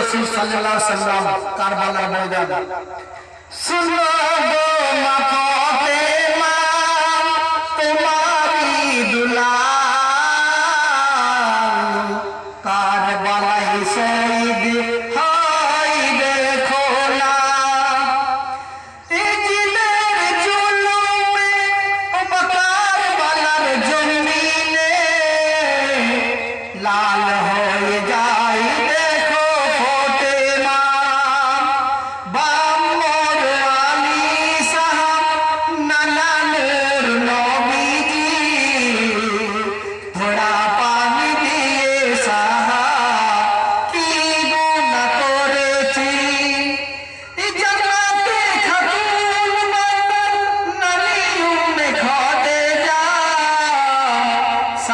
রসুল সাল্লাল্লাহু আলাইহি সাল্লাম কারবালার ময়দান। শুনো গো মা ফাতেমা তোমারি দুলাল কারবালা শহীদ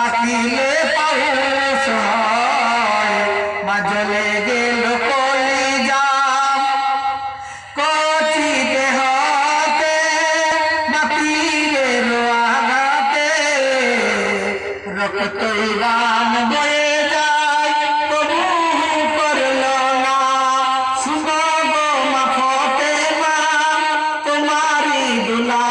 থাকিলে পাউস হয় মা জ্বলে গেল কলি যাম কচি দেহতে মা পীরের আঘাতে রক্তই রাম বয়ে তোমারি দুলা